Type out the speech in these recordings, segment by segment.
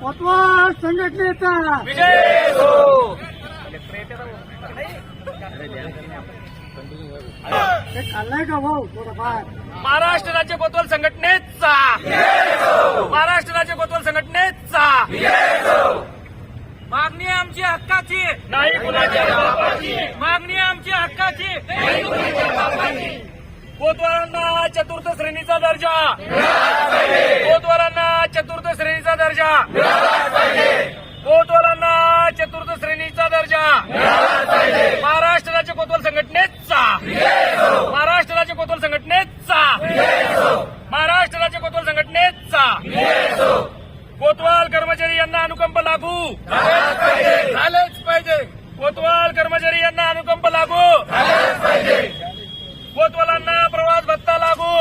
कोतवाल संघटनेचा. ते खाल्लाय का भाऊ? थोडंफार. महाराष्ट्र राज्य कोतवाल संघटनेचा. महाराष्ट्र राज्य कोतवाल संघटनेचा. मागणी आहे आमची हक्काची. नाही कुणाच्या बापाची. मागणी आहे आमची हक्काची. नाही कुणाच्या बापाची. कोतवालांना चतुर्थ श्रेणीचा दर्जा. चतुर्थ श्रेणीचा दर्जा. कोतवालांना चतुर्थ श्रेणीचा दर्जा. महाराष्ट्र राज्य कोतवाल संघटनेचा. महाराष्ट्र राज्य कोतवाल संघटनेचा. महाराष्ट्र राज्य कोतवाल संघटनेचा. कोतवाल कर्मचारी यांना अनुकंप लागू. झालेच पाहिजे. कोतवाल कर्मचारी यांना अनुकंप लागू कोतवालांना प्रवास भत्ता लागू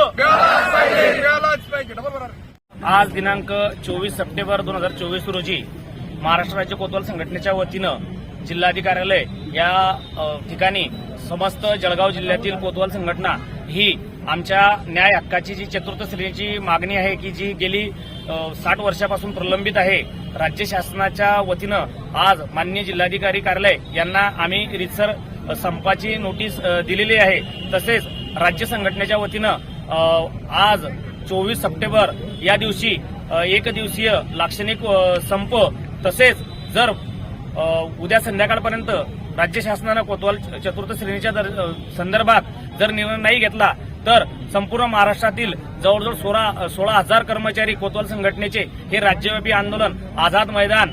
आज दिनांक चोवीस सप्टेंबर दोन हजार चोवीस रोजी महाराष्ट्र राज्य कोतवाल संघटनेच्या वतीनं जिल्हाधिकार्यालय या ठिकाणी समस्त जळगाव जिल्ह्यातील कोतवाल संघटना ही आमच्या न्याय हक्काची जी चतुर्थ श्रेणीची मागणी आहे की जी गेली साठ वर्षापासून प्रलंबित आहे राज्य शासनाच्या वतीनं आज माननीय जिल्हाधिकारी कार्यालय यांना आम्ही रितसर संपाची नोटीस दिलेली आहे. तसेच राज्य संघटनेच्या वतीनं आज चोवीस सप्टेंबर या दिवशी एक दिवसीय लाक्षणिक संप तसेच जर उद्या संध्याकाळपर्यंत राज्य शासनानं कोतवाल चतुर्थ श्रेणीच्या संदर्भात जर निर्णय नाही घेतला तर संपूर्ण महाराष्ट्रातील जवळजवळ सोळा सोळा हजार कर्मचारी कोतवाल संघटनेचे हे राज्यव्यापी आंदोलन आझाद मैदान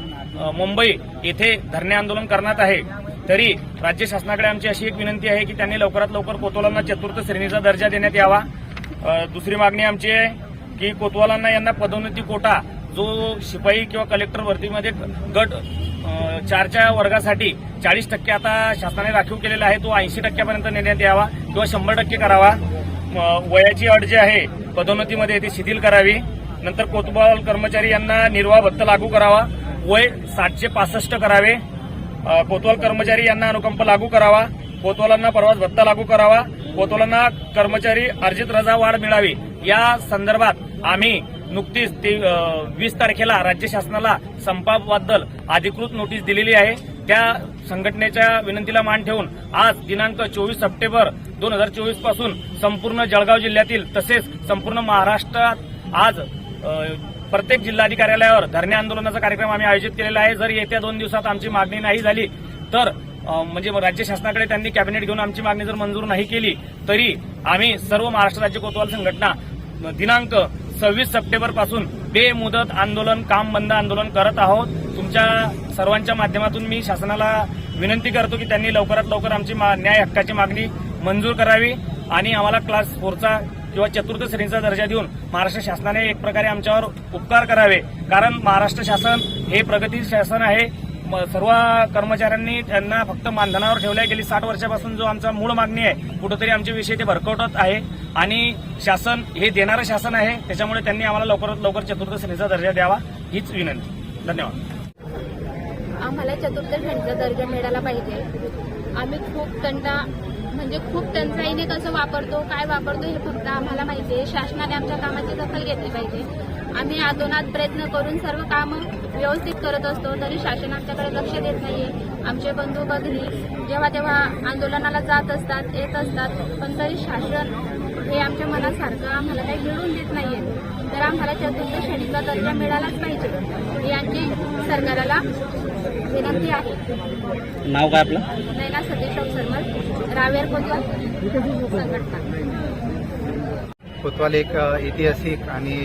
मुंबई येथे धरणे आंदोलन करण्यात आहे. तरी राज्य शासनाकडे आमची अशी एक विनंती आहे की त्यांनी लवकरात लवकर कोतवालांना चतुर्थ श्रेणीचा दर्जा देण्यात यावा. दुसरी मागणी आमची आहे की कोतवालांना यांना पदोन्नती कोटा जो शिपाई किंवा कलेक्टर भरतीमध्ये गट चारच्या वर्गासाठी चाळीस टक्के आता शासनाने राखीव केलेला आहे तो ऐंशी टक्क्यापर्यंत नेण्यात यावा किंवा शंभर टक्के करावा. वयाची अट जी आहे पदोन्नतीमध्ये ती शिथिल करावी. नंतर कोतवाल कर्मचारी यांना निर्वाह भत्ता लागू करावा. वय सातशे पासष्ट करावे. कोतवाल कर्मचारी यांना अनुकंप लागू करावा. कोतवालांना प्रवास भत्ता लागू करावा. कोतवालांना कर्मचारी अर्जित रजा वाढ मिळावी. या संदर्भात आम्ही नुकतीच ते वीस तारखेला राज्य शासनाला संपाबद्दल अधिकृत नोटीस दिलेली आहे. त्या संघटनेच्या विनंतीला मान ठेवून आज दिनांक चोवीस सप्टेंबर दोन हजार चोवीसपासून संपूर्ण जळगाव जिल्ह्यातील तसेच संपूर्ण महाराष्ट्रात आज प्रत्येक प्रत्येक जिल्हाधिकार्यालयावर धरणे आंदोलनाचा कार्यक्रम आम्ही आयोजित केलेला आहे. जर येत्या दोन दिवसात आमची मागणी नाही झाली तर म्हणजे राज्य शासनाकडे त्यांनी कॅबिनेट घेऊन आमची मागणी जर मंजूर नाही केली तरी आम्ही सर्व महाराष्ट्र राज्य कोतवाल संघटना दिनांक सव्वीस सप्टेंबरपासून बेमुदत आंदोलन काम बंद आंदोलन करत आहोत. तुमच्या सर्वांच्या माध्यमातून मी शासनाला विनंती करतो की त्यांनी लवकरात लवकर आमची मा- न्याय हक्काची मागणी मंजूर करावी आणि आम्हाला क्लास फोरचा किंवा चतुर्थ श्रेणीचा दर्जा देऊन महाराष्ट्र शासनाने एक प्रकारे आमच्यावर उपकार करावे. कारण महाराष्ट्र शासन हे प्रगती शासन आहे. सर्व कर्मचाऱ्यांनी त्यांना फक्त मानधनावर ठेवल्या गेली. साठ वर्षापासून जो आमचा मूळ मागणी आहे कुठंतरी आमचे विषय ते भरकवत आहे. आणि शासन हे देणारं शासन आहे त्याच्यामुळे त्यांनी आम्हाला लवकरात लवकर चतुर्थ श्रेणीचा दर्जा द्यावा हीच विनंती. धन्यवाद. आम्हाला चतुर्थ श्रेणीचा दर्जा मिळाला पाहिजे. आम्ही खूप त्यांना म्हणजे खूप टंचाईने कसं वापरतो काय वापरतो हे फक्त आम्हाला माहिती आहे. शासनाने आमच्या कामाची दखल घेतली पाहिजे. आम्ही आतोनात प्रयत्न करून सर्व कामं व्यवस्थित करत असतो तरी शासन आमच्याकडे लक्ष देत नाहीये. आमचे बंधू भगिनी जेव्हा तेव्हा आंदोलनाला जात असतात येत असतात पण तरी शासन हे आमच्या मनासारखं आम्हाला काही मिळवून देत नाहीये. तर आम्हाला चतुर्थ श्रेणीचा दर्जा मिळालाच पाहिजे. ही आमची सरकारला विनंती आहे. नाव काय आपलं? नैना सतीश सरमल रावेर संघटना. कोतवाल एक ऐतिहासिक आणि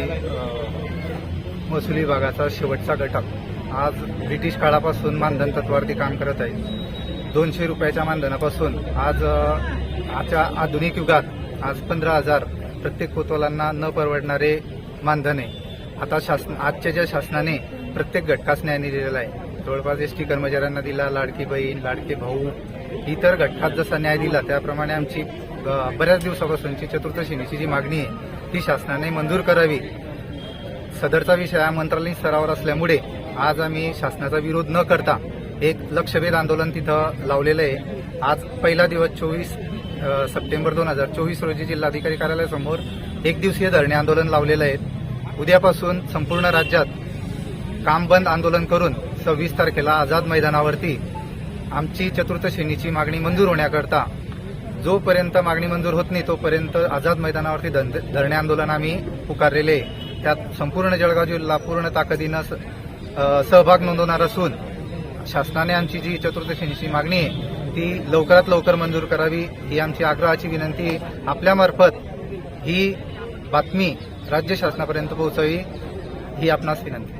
महसुली विभागाचा शेवटचा घटक. आज ब्रिटिश काळापासून मानधन तत्वावरती काम करत आहे. दोनशे रुपयाच्या मानधनापासून आज आजच्या आधुनिक युगात आज पंधरा हजार प्रत्येक कोतवालांना न परवडणारे मानधन. आहे आता शासन आजच्या ज्या शासनाने प्रत्येक घटकास न्याय दिलेला आहे. जवळपास एस टी कर्मचाऱ्यांना दिला लाडकी बहीण लाडके भाऊ इतर घटकात जसा न्याय दिला त्याप्रमाणे आमची बऱ्याच दिवसापासूनची चतुर्थश्रेणीची जी मागणी आहे ती शासनाने मंजूर करावी. सदरचा विषय हा मंत्रालयीन स्तरावर असल्यामुळे आज आम्ही शासनाचा विरोध न करता एक लक्षभेद आंदोलन तिथं लावलेलं आहे. आज पहिला दिवस चोवीस सप्टेंबर दोन हजार चोवीस रोजी जिल्हाधिकारी कार्यालयासमोर एक दिवसीय धरणे आंदोलन लावलेलं आहे. उद्यापासून संपूर्ण राज्यात काम बंद आंदोलन करून सव्वीस तारखेला आझाद मैदानावरती आमची चतुर्थ श्रेणीची मागणी मंजूर होण्याकरता जोपर्यंत मागणी मंजूर होत नाही तोपर्यंत आझाद मैदानावरती धरणे आंदोलन आम्ही पुकारलेले आहे. त्यात संपूर्ण जळगाव जिल्हा पूर्ण ताकदीनं स- सहभाग नोंदवणार असून शासनाने आमची जी चतुर्दशींची मागणी आहे ती लवकरात लवकर मंजूर करावी ही आमची आग्रहाची विनंती आपल्यामार्फत ही बातमी राज्य शासनापर्यंत पोहोचावी ही आपणास विनंती